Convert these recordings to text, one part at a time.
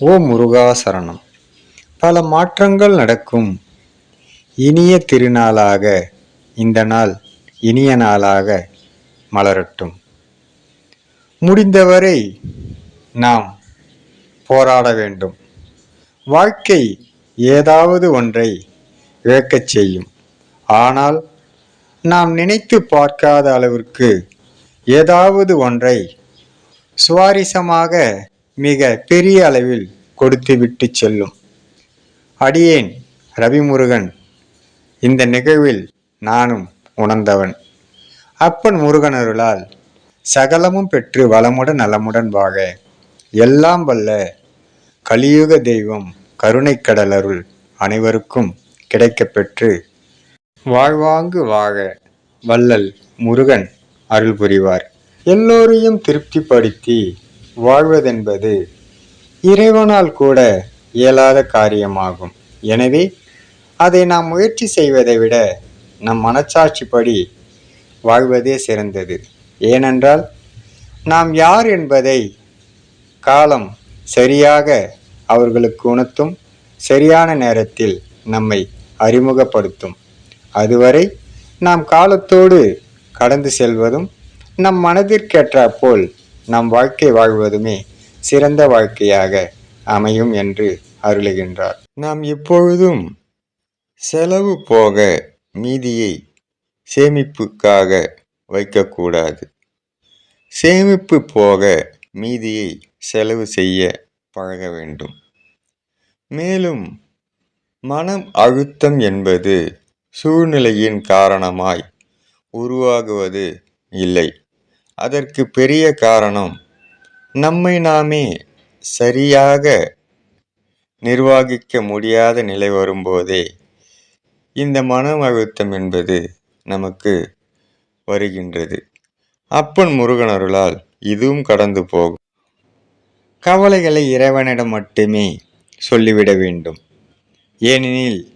ஓ முருகா சரணம். பல மாற்றங்கள் நடக்கும். இனிய திருநாளாக இந்த நாள் இனிய நாளாக மலரட்டும். முடிந்தவரை நாம் போராட வேண்டும். வாழ்க்கை ஏதாவது ஒன்றை இழக்கச் செய்யும். ஆனால் நாம் நினைத்து பார்க்காத அளவிற்கு ஏதாவது ஒன்றை சுவாரஸ்யமாக மிக பெரிய அளவில் கொடுத்துவிட்டு செல்லும். அடியேன் ரவிமுருகன் இந்த நிகழ்வில் நானும் உணர்ந்தவன். அப்பன் முருகன் அருளால் சகலமும் பெற்று வளமுடன் நலமுடன் வாக எல்லாம் வல்ல கலியுக தெய்வம் கருணைக்கடல் அருள் அனைவருக்கும் கிடைக்கப்பெற்று வாழ்வாங்கு வாழ வள்ளல் முருகன். அருள் புரிவார் எல்லோரையும் திருப்திப்படுத்தி வாழ்வதென்பது இறைவனால் கூட இயலாத காரியமாகும். எனவே அதை நாம் முயற்சி செய்வதை விட நம் மனச்சாட்சிப்படி வாழ்வதே சிறந்தது. ஏனென்றால் நாம் யார் என்பதை காலம் சரியாக அவர்களுக்கு உணர்த்தும் சரியான நேரத்தில் நம்மை அறிமுகப்படுத்தும். அதுவரை நாம் காலத்தோடு கடந்து செல்வதும் நம் மனதிற்கேற்றாற்போல் நம் வாழ்க்கை வாழ்வதுமே சிறந்த வாழ்க்கையாக அமையும் என்று அருளுகின்றார். நாம் எப்பொழுதும் செலவு போக மீதியை சேமிப்புக்காக வைக்கக்கூடாது. சேமிப்பு போக மீதியை செலவு செய்ய பழக வேண்டும். மேலும் மனம் அழுத்தம் என்பது சூழ்நிலையின் காரணமாய் உருவாகுவது இல்லை. அதற்கு பெரிய காரணம் நம்மை நாமே சரியாக நிர்வகிக்க முடியாத நிலை வரும்போதே இந்த மன அழுத்தம் என்பது நமக்கு வருகின்றது. அப்பன் முருகனருளால் இதுவும் கடந்து போகும். கவலைகளை இறைவனிடம் மட்டுமே சொல்லிவிட வேண்டும். ஏனெனில்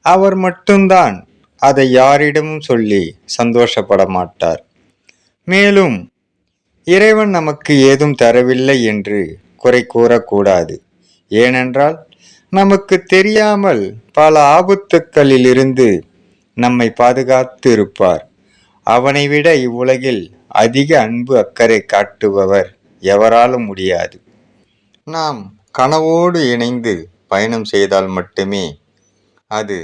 அவர் மட்டும்தான் அதை யாரிடமும் சொல்லி சந்தோஷப்பட மாட்டார் மேலும் இறைவன் நமக்கு ஏதும் தரவில்லை என்று குறை கூறக்கூடாது. ஏனென்றால் நமக்கு தெரியாமல் பல ஆபத்துக்களிலிருந்து நம்மை பாதுகாத்து இருப்பார் அவனை விட இவ்வுலகில் அதிக அன்பு அக்கறை காட்டுபவர் எவராலும் முடியாது. நாம் கனவோடு இணைந்து பயணம் செய்தால் மட்டுமே அது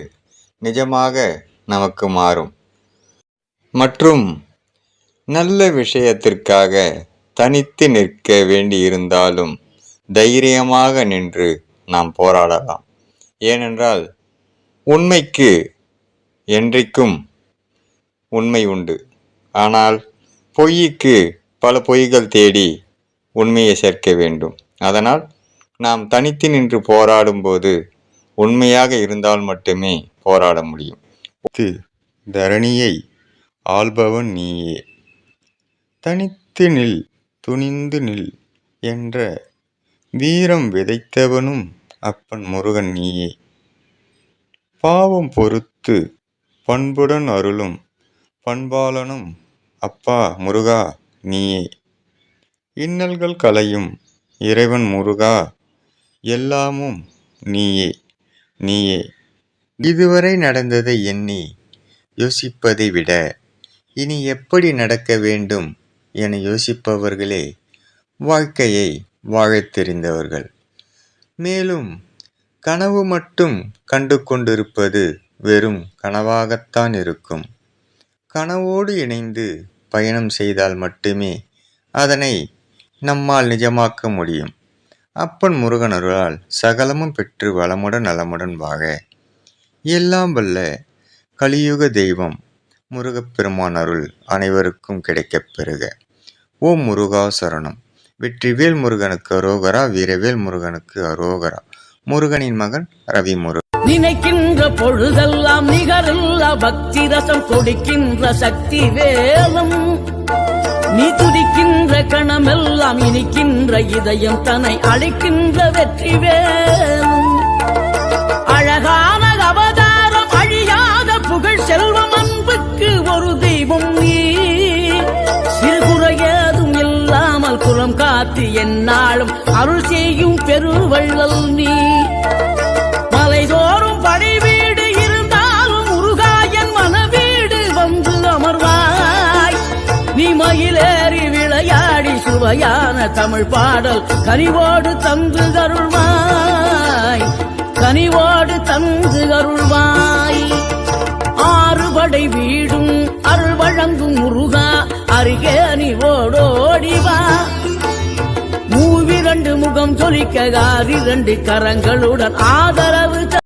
நிஜமாக நமக்கு மாறும். மற்றும் நல்ல விஷயத்திற்காக தனித்து நிற்க வேண்டியிருந்தாலும் தைரியமாக நின்று நாம் போராடலாம். ஏனென்றால் உண்மைக்கு என்றைக்கும் உண்மை உண்டு. ஆனால் பொய்க்கு பல பொய்கள் தேடி உண்மையை சேர்க்க வேண்டும். அதனால் நாம் தனித்து நின்று போராடும்போது உண்மையாக இருந்தால் மட்டுமே போராட முடியும். இது தரணியை ஆள்பவன் நீயே. தனித்து நில் துணிந்து நில் என்ற வீரம் விதைத்தவனும் அப்பன் முருகன் நீயே. பாவம் பொறுத்து பண்புடன் அருளும் பண்பாளனும் அப்பா முருகா நீயே. இன்னல்கள் கலையும் இறைவன் முருகா எல்லாமும் நீயே நீயே. இதுவரை நடந்ததை எண்ணி யோசிப்பதை விட இனி எப்படி நடக்க வேண்டும் என யோசிப்பவர்களே வாழ்க்கையை வாழத் தெரிந்தவர்கள். மேலும் கனவு மட்டும் கண்டு கொண்டிருப்பது வெறும் கனவாகத்தான் இருக்கும். கனவோடு இணைந்து பயணம் செய்தால் மட்டுமே அதனை நம்மால் நிஜமாக்க முடியும். அப்பன் முருகன் அருளால் சகலமும் பெற்று வளமுடன் நலமுடன் வாழ எல்லாம் வல்ல கலியுக தெய்வம் முருகப்பெருமான் அருள் அனைவருக்கும் கிடைக்கப் பெறுக. ஓம் முருகா சரணம். வெற்றிவேல் முருகனுக்கு அரோகரா வீரவேல் முருகனுக்கு அரோகரா. முருகனின் மகன் ரவி முருகன் நினைக்கின்ற பொழுதெல்லாம் நிகரில்லா பக்தி ரசம் கொடுக்கின்ற சக்தி வேலம். நீ துடிக்கின்ற கணமெல்லாம் இனிக்கின்ற இதயம் தன்னை அழைக்கின்ற வெற்றி வேலும். காத்து என்னாலும் அருள் செய்யும் பெருவள்ளல் நீ. மலைதோறும் படை வீடு இருந்தாலும் முருகாயன் மனவீடு வந்து அமர்வாய். நீ மயிலேறி விளையாடி சுவையான தமிழ் பாடல் கனிவோடு தந்து அருள்வாய். கனிவோடு தந்து அருள்வாய். ஆறுபடை வீடும் அருள் வழங்கும் முருகா அருகே மூவிரண்டு முகம் ஜொலிக்க கரங்களுடன். ஆதரவு